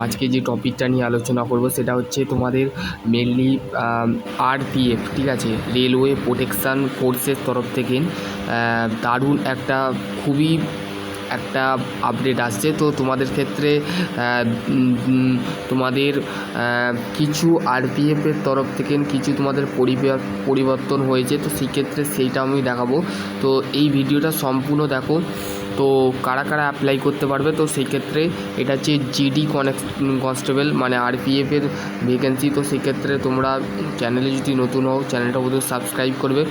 আজকে যে টপিকটা নিয়ে আলোচনা করব সেটা হচ্ছে তোমাদের মেনলি আরপিএফ ঠিক আছে? রেলওয়ে প্রোটেকশান ফোর্সের তরফ থেকে দারুণ একটা খুবই একটা আপডেট আসছে। তো তোমাদের ক্ষেত্রে তোমাদের কিছু আরপিএফের তরফ থেকে কিছু তোমাদের পরিবে- পরিবর্তন হয়েছে। তো সেক্ষেত্রে সেইটা আমি দেখাবো। তো এই ভিডিওটা সম্পূর্ণ দেখো। তো কারা কারা অ্যাপ্লাই করতে পারবে, তো সেই ক্ষেত্রে এটা হচ্ছে জিডি কনস্টেবল মানে আরপিএফের ভ্যাকেন্সি তো সেক্ষেত্রে তোমরা চ্যানেলে যদি নতুন হও চ্যানেলটা অবশ্যই সাবস্ক্রাইব করবে,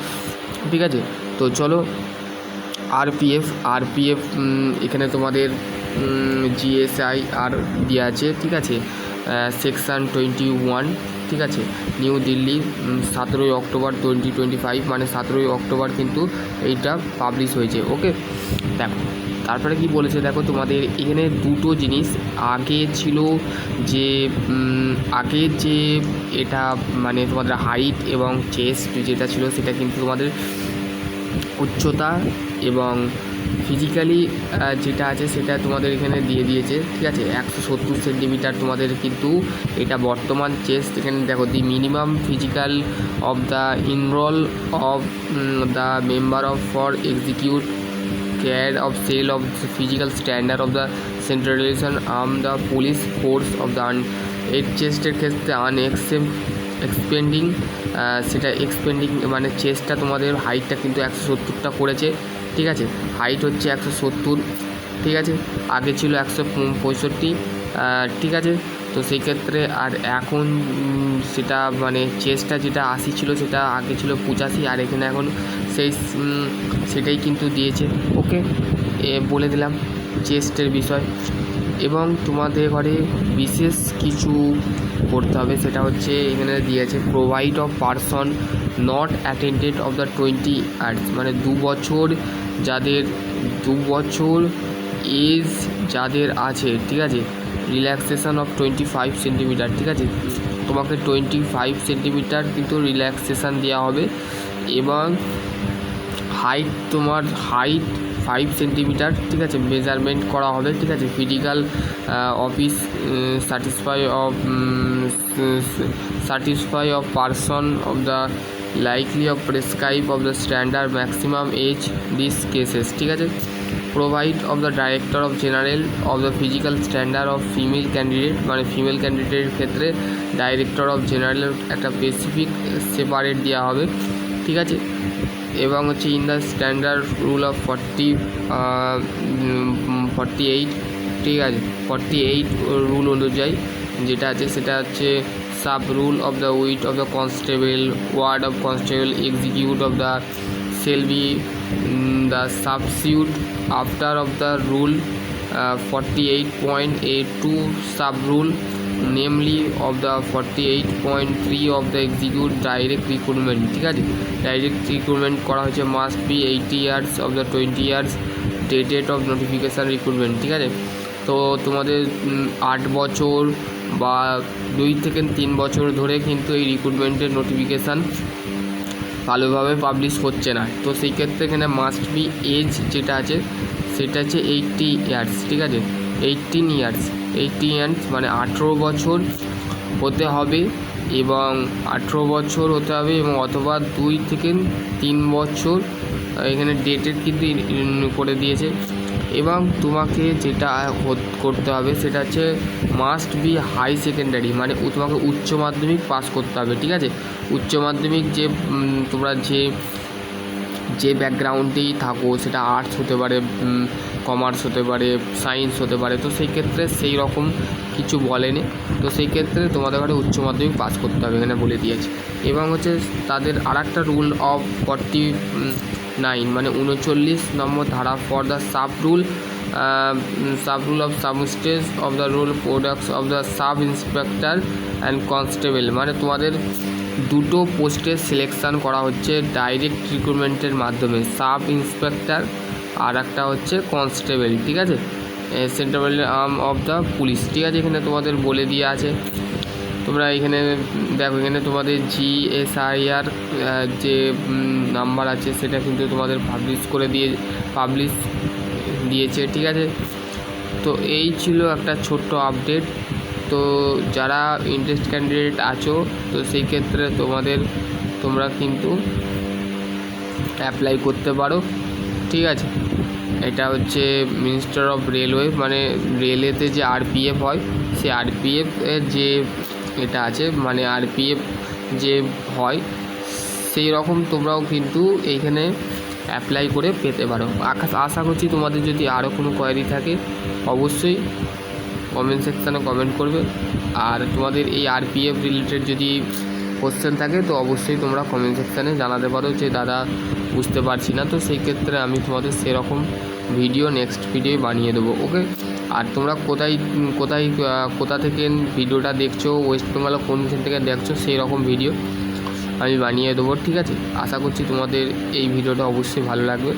ঠিক আছে? তো চলো আরপিএফ আরপিএফ এখানে তোমাদের জিএসআই আর দেওয়া আছে, ঠিক আছে? সেকশান টোয়েন্টি ওয়ান ঠিক আছে? নিউ দিল্লি সতেরোই অক্টোবর টোয়েন্টি টোয়েন্টি ফাইভ মানে সতেরোই অক্টোবর কিন্তু এইটা পাবলিশ হয়েছে ওকে দেখো তারপরে কি বলেছে দেখো তোমাদের এখানে দুটো জিনিস। আগে ছিল যে আগে যে এটা মানে তোমাদের হাইট এবং চেস্ট যেটা ছিল সেটা কিন্তু তোমাদের উচ্চতা এবং ফিজিক্যালি যেটা আছে সেটা তোমাদের এখানে দিয়ে দিয়েছে, ঠিক আছে? একশো সত্তর সেন্টিমিটার তোমাদের কিন্তু এটা বর্তমান চেস্ট এখানে দেখো the minimum physical of the enrol of the member of for execute care of cell of physical standard of the centralization arm the police force of the eight চেস্টের ক্ষেত্রে আনএক্সেম এক্সপেন্ডিং সেটা expanding মানে চেস্টটা তোমাদের হাইটটা কিন্তু একশো সত্তরটা করেছে, ঠিক আছে? হাইট হচ্ছে একশো সত্তর, ঠিক আছে? আগে ছিল একশো পঁয়ষট্টি ঠিক আছে? তো সেই ক্ষেত্রে আর এখন সেটা মানে চেস্টটা যেটা আশি ছিল সেটা আগে ছিল পঁচাশি, আর এখানে এখন সেই সেটাই কিন্তু দিয়েছে। ওকে, এ বলে দিলাম চেস্টের বিষয়। এবং তোমাদের ঘরে বিশেষ কিছু করতে হবে, সেটা হচ্ছে এখানে দিয়েছে provide of person not attended of the twenty arts মানে দু বছর যাদের, দু বছর এজ যাদের আছে, ঠিক আছে? Relaxation of twenty five centimetre ঠিক আছে? তোমাকে টোয়েন্টি ফাইভ সেন্টিমিটার কিন্তু রিল্যাক্সেশন দেওয়া হবে এবং হাইট তোমার হাইট ফাইভ সেন্টিমিটার ঠিক আছে? মেজারমেন্ট করা হবে, ঠিক আছে? Physical office satisfy of satisfy of person of the likely of prescribe of the standard maximum age this cases ঠিক আছে? Provide of the director of general of the physical standard of female candidate মানে female ক্যান্ডিডেটের ক্ষেত্রে director of general একটা specific separate দেওয়া হবে ঠিক আছে? এবং হচ্ছে in the standard rule of forty forty eight ঠিক আছে? ফর্টি এইট রুল অনুযায়ী যেটা আছে সেটা হচ্ছে sub rule of the weight of the constable ward of constable execute of the mm, the substitute after of the rule uh, 48.82 sub rule namely of the 48.3 of the execute direct recruitment ঠিক আছে? Direct recruitment করা হয়েছে must be eighty years of the twenty years dated of notification recruitment ঠিক আছে? তো তোমাদের আট বছর বা দুই থেকে তিন বছর ধরে কিন্তু এই রিক্রুটমেন্টের নোটিফিকেশান ভালোভাবে পাবলিশ হচ্ছে না। তো সেই ক্ষেত্রে এখানে মাস্ট বি এজ যেটা আছে, সেটা হচ্ছে এইটটি ইয়ার্স ঠিক আছে? এইটিন ইয়ার্স এইটটি ইয়ার্স মানে আঠেরো বছর হতে হবে এবং আঠেরো বছর হতে হবে এবং অথবা দুই থেকে তিন বছর, এখানে ডেটের কিন্তু করে দিয়েছে। এবং তোমাকে যেটা করতে হবে সেটা হচ্ছে মাস্ট বি হাই সেকেন্ডারি মানে তোমাকে উচ্চ মাধ্যমিক পাস করতে হবে, ঠিক আছে? উচ্চ মাধ্যমিক যে তোমরা যে যে ব্যাকগ্রাউন্ডেই থাকো, সেটা আর্টস হতে পারে কমার্স হতে পারে সায়েন্স হতে পারে, তো সেই ক্ষেত্রে সেই রকম কিছু বলেনি। তো সেই ক্ষেত্রে তোমাদের ঘরে উচ্চ মাধ্যমিক পাস করতে হবে, এখানে বলে দিয়েছে। এবং হচ্ছে তাদের আর একটা রুল অফ ফর্টি নাইন মানে উনচল্লিশ নম্বর ধারা for the sub rule sub rule of substage of the rule products of the sub inspector and constable মানে তোমাদের দুটো পোস্টের সিলেকশান করা হচ্ছে ডাইরেক্ট রিক্রুটমেন্টের মাধ্যমে সাব ইন্সপেক্টর আর একটা হচ্ছে কনস্টেবল ঠিক আছে? Central arm of the police ঠিক আছে? এখানে তোমাদের বলে দিয়ে আছে। তোমরা এখানে, দেখো এখানে তোমাদের জিএসআইআর যে নাম্বার আছে, সেটা কিন্তু তোমাদের পাবলিশ করে দিয়ে পাবলিশ দিয়েছে, ঠিক আছে? তো এই ছিল একটা ছোট্ট আপডেট তো যারা ইন্টারেস্ট ক্যান্ডিডেট আছো, তো সেই ক্ষেত্রে তোমাদের, তোমরা কিন্তু অ্যাপ্লাই করতে পারো, ঠিক আছে? এটা হচ্ছে মিনিস্টার অফ রেলওয়ে মানে রেলেতে যে আরপিএফ হয় সেই আরপিএফ এর যে এটা আছে মানে আরপিএফ যে হয়, সেই রকম তোমরাও কিন্তু এইখানে অ্যাপ্লাই করে পেতে পারো। আশা করছি তোমাদের যদি আরও কোনো কোয়ারি থাকে, অবশ্যই কমেন্ট সেকশানে কমেন্ট করবে। আর তোমাদের এই আরপিএফ রিলেটেড যদি কোশ্চেন থাকে, তো অবশ্যই তোমরা কমেন্ট সেকশানে জানাতে পারো যে, দাদা, বুঝতে পারছি না। তো সেই ক্ষেত্রে আমি তোমাদের সেরকম ভিডিও নেক্সট ভিডিও বানিয়ে দেবো ওকে আর তোমরা কোথায় কোথায় কোথা থেকে ভিডিওটা দেখছ ওয়েস্ট বেঙ্গলে কোনখান থেকে দেখছ, সেই রকম ভিডিও আমি বানিয়ে দেবো, ঠিক আছে? আশা করছি তোমাদের এই ভিডিওটা অবশ্যই ভালো লাগবে।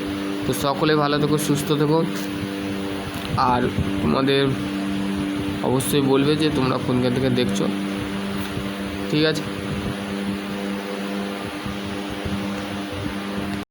তো সকলে ভালো থেকো, সুস্থ থেকো। আর তোমাদের অবশ্যই বলবে যে তোমরা কোনখান থেকে দেখছ, ঠিক আছে?